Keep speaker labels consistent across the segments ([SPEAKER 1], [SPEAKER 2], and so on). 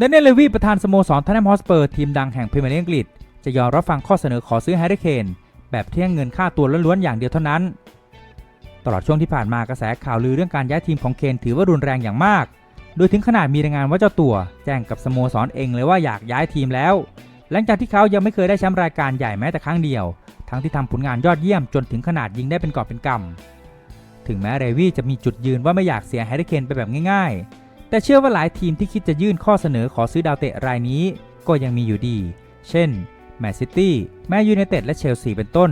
[SPEAKER 1] และเนลเลวีประธานสโมสรทันแนมฮอสเปอร์ทีมดังแห่งพรีเมียร์ลีกอังกฤษ จะยอมรับฟังข้อเสนอขอซื้อแฮร์รี่เคนแบบเที่ยงเงินค่าตัวล้วนๆอย่างเดียวเท่านั้น ตลอดช่วงที่ผ่านมากระแสข่าวลือเรื่องการย้ายทีมของเคนถือว่ารุนแรงอย่างมาก โดยถึงขนาดมีรายงานว่าเจ้าตัว แจ้งกับสโมสรเองเลยว่าอยากย้ายทีมแล้ว หลังจากที่เขายังไม่เคยได้แชมป์รายการใหญ่แม้แต่ครั้งเดียว ทั้งที่ทำผลงานยอดเยี่ยมจนถึงขนาดยิงได้เป็นกอบเป็นกำถึงแม้เรวี่จะมีจุดยืนว่าไม่อยากเสียแฮร์รี่เคนไปแบบง่าย แต่เชื่อว่าหลายทีมที่คิดจะยื่นข้อเสนอขอซื้อดาวเตะรายนี้ก็ยังมีอยู่ดี เช่นแมนซิตี้ แมนยูไนเต็ดและเชลซีเป็นต้น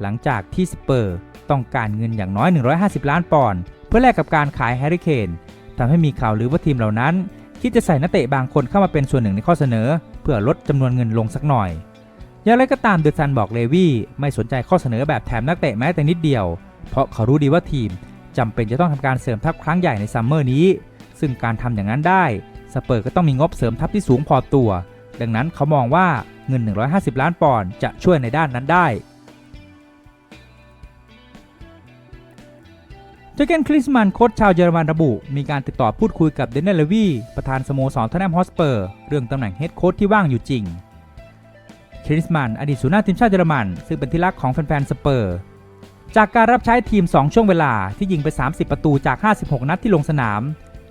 [SPEAKER 1] หลังจากที่สเปอร์ต้องการเงินอย่างน้อย 150 ล้านปอนด์เพื่อแลกกับการขายแฮร์รี่เคนทำให้มีข่าวลือว่าทีมเหล่านั้น คิดจะใส่นักเตะบางคนเข้ามาเป็นส่วนหนึ่งในข้อเสนอ เพื่อลดจำนวนเงินลงสักหน่อยอย่างไรก็ตามเดอะซันบอกเลวี่ไม่สนใจข้อเสนอแบบแถมนักเตะแม้แต่นิดเดียว เพราะเขารู้ดีว่าทีมจำเป็นจะต้องทำการเสริมทัพครั้งใหญ่ในซัมเมอร์นี้ ซึ่งการทำอย่างนั้นได้สเปอร์ก็ต้องมีงบเสริมทัพที่สูงพอตัว ดังนั้นเขามองว่าเงิน 150 ล้านปอนด์จะช่วยในด้านนั้นได้เจอเกนคลิสมันโค้ชชาวเยอรมันระบุ มีการติดต่อพูดคุยกับเดนเนลวีประธานสโมสรทอนแนมฮอสเปอร์ เรื่องตำแหน่งเฮดโค้ชที่ว่างอยู่จริง คริสมันอดีตศูนย์หน้าทีมชาติเยอรมัน ซึ่งเป็นที่รักของแฟนๆสเปอร์ จากการรับใช้ทีม 2 ช่วงเวลาที่ยิงไป 30 ประตูจาก 56 นัดที่ลงสนาม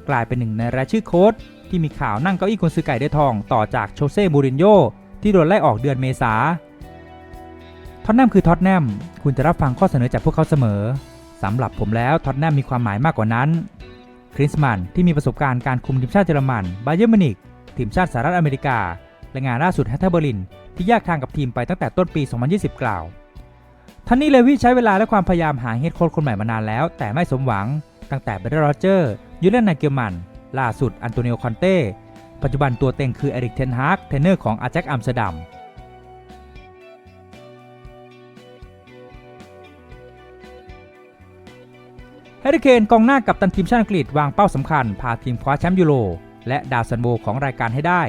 [SPEAKER 1] กลายเป็นหนึ่งในรายชื่อโค้ชที่มีข่าวนั่งเก้าอี้คนซื้อไก่ได้ทองต่อจากโชเซ่มูรินโญ่ที่โดนไล่ออกเดือนเมษาท็อตแนมคือท็อตแนมคุณจะรับฟังข้อเสนอจากพวกเขาเสมอสำหรับผมแล้วท็อตแนมมีความหมายมากกว่านั้นคริสมันที่มีประสบการณ์การคุมทีมชาติเยอรมันบาเยอร์มินิกทีมชาติสหรัฐอเมริกา และงานล่าสุดแฮตเทอร์เบอร์ลิน ที่แยกทางกับทีมไปตั้งแต่ต้นปี 2020 กล่าวท่านนี้เลวี่ใช้เวลาและความพยายามหาเฮดโค้ชคนใหม่มานานแล้ว แต่ไม่สมหวังตั้งแต่เบรโรเจอร์ ยูเลนนาเกลมัน ล่าสุดอันโตนิโอคอนเต้ ปัจจุบันตัวเต็งคือเอริกเทนฮากเทรนเนอร์ของอาแจ็คอัมสเตอร์ดัมแฮร์รี่เคนกองหน้ากับตันทีมชาติอังกฤษวางเป้าสำคัญ พาทีมคว้าแชมป์ยูโร และดาวซันโบของรายการให้ได้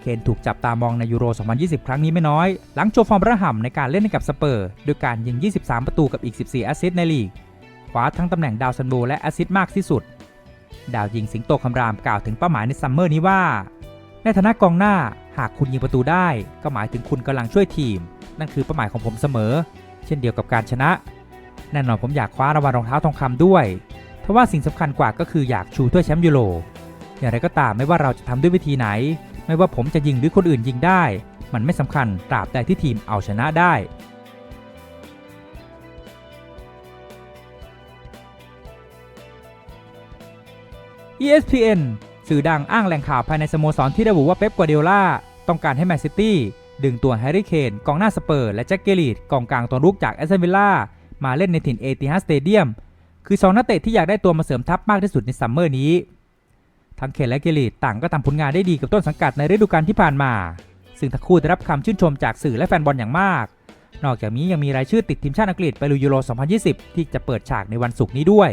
[SPEAKER 1] เคนถูกจับตามองในยูโร 2020 ครั้งนี้ไม่น้อย หลังโชว์ฟอร์มระห่ำในการเล่นให้กับสเปอร์ ด้วยการยิง 23 ประตูกับอีก 14 แอสซิสต์ในลีก คว้าทั้งตำแหน่งดาวซันโบและแอซิสมากที่สุด ดาวยิงสิงโตคำรามกล่าวถึงเป้าหมายในซัมเมอร์นี้ว่า ในฐานะกองหน้าหากคุณยิงประตูได้ ก็หมายถึงคุณกำลังช่วยทีม นั่นคือเป้าหมายของผมเสมอ เช่นเดียวกับการชนะ แน่นอนผมอยากคว้ารางวัลรองเท้าทองคำด้วยทว่าสิ่งสำคัญกว่าก็คืออยากชูถ้วยแชมป์ยูโรอย่างไรก็ตามไม่ว่าเราจะทำด้วยวิธีไหน ไม่ว่าผมจะยิงหรือคนอื่นยิงได้ มันไม่สำคัญตราบใดที่ทีมเอาชนะได้ ESPN สื่อดังอ้างแหล่งข่าวภายในสโมสรที่ระบุว่าเป๊ปกัวเดล่าต้องการให้แมนซิตี้ดึงตัวแฮร์รี่เคนกองหน้าสเปอร์ และแจ็คเกลีดกองกลางตัวรุกจากแอสตันวิลล่ามาเล่นในถิ่นเอติฮัสสเตเดียมคือสองนักเตะที่อยากได้ตัวมาเสริมทัพมากที่สุดในซัมเมอร์นี้ ทั้งเคนและเกลีดต่างก็ทำผลงานได้ดีกับต้นสังกัดในฤดูกาลที่ผ่านมา ซึ่งทั้งคู่ได้รับคำชื่นชมจากสื่อและแฟนบอลอย่างมาก นอกจากนี้ยังมีรายชื่อติดทีมชาติอังกฤษไปลุยยูโร 2020 ที่จะเปิดฉากในวันศุกร์นี้ด้วย